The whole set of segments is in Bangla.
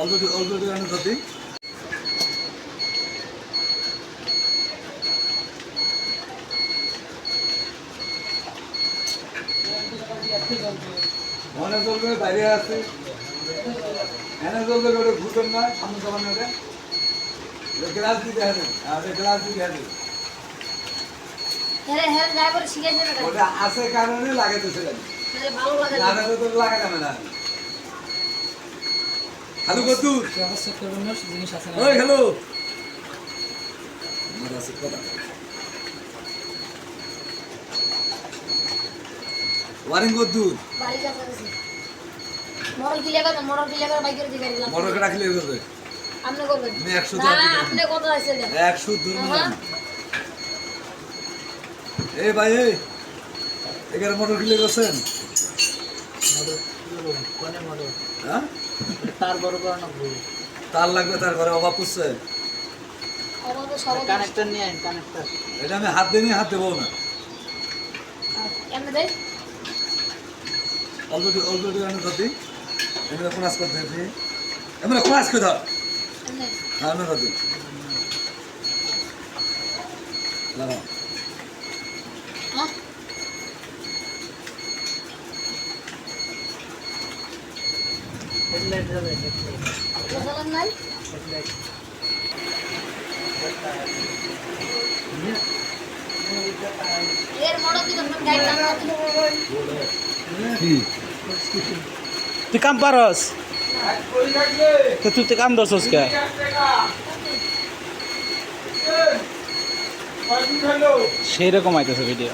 অলরেডি অলরেডি আমি ধরতি মনে চলবে বাইরে আছে। এনে চলবে ওটা ঘুরবেন না সামনে সামনে গ্লাস দিতে হবে আর গ্লাস দিতে হবে ওটা আছে কারণে লাগাইতেছে তাহলে ভালো লাগে না তো লাগা যাবে না। হ্যালো না জিনিস আছে ওই হ্যালো ওয়ারিং মরল কিলে করে মরল কিলে করে বাইকের দিকে গেলাম মোটরকে রাখলে করবে আপনি করবেন আমি আপনি কত আছে দেন একশো দূর হ্যাঁ। এই ভাই মোটর কিলে করছেন কোনে মডেল হ্যাঁ? তার বড় বড় না ভুল তার লাগবে তার ঘরে অভাব করছে কানেক্টর নিয়ে আইন কানেক্টর এটা আমি হাত দিয়ে নিয়ে হাত দেবো না। অলরেডি অলরেডি আমি ধরতি এমনি ক্লাস করতে হচ্ছে এমনি ক্লাস করে ধর। এমনি হ্যাঁ এমনি ধরতি লাগাও তুই কাম পারস? তুই কাম ধরছস কে? আইতেছে ভিডিও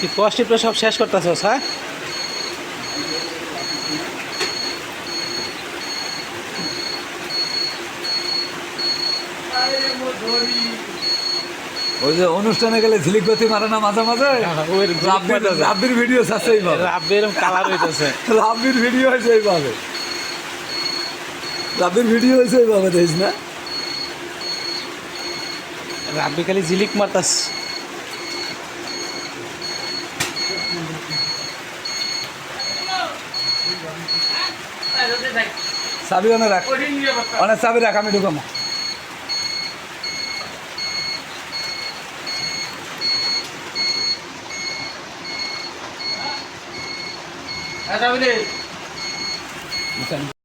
তুই পজিটিভটা সব শেষ করতেছস হ্যাঁ ওই যে অনুষ্ঠানে গেলে ঝিলিক গতি মারে না মাঝে মাঝে? ওই রাব্বির রাব্বির ভিডিও আছে এইভাবে রাব্বি কালার হইতেছে। রাব্বির ভিডিও হয়েছে এইভাবে রাব্বির ভিডিও হয়েছে এইভাবে দেখিস না? রাব্বি খালি ঝিলিক মারতাস চাবি অনেক রাখ অনেক চাবি রাখ আমি ঢুকামো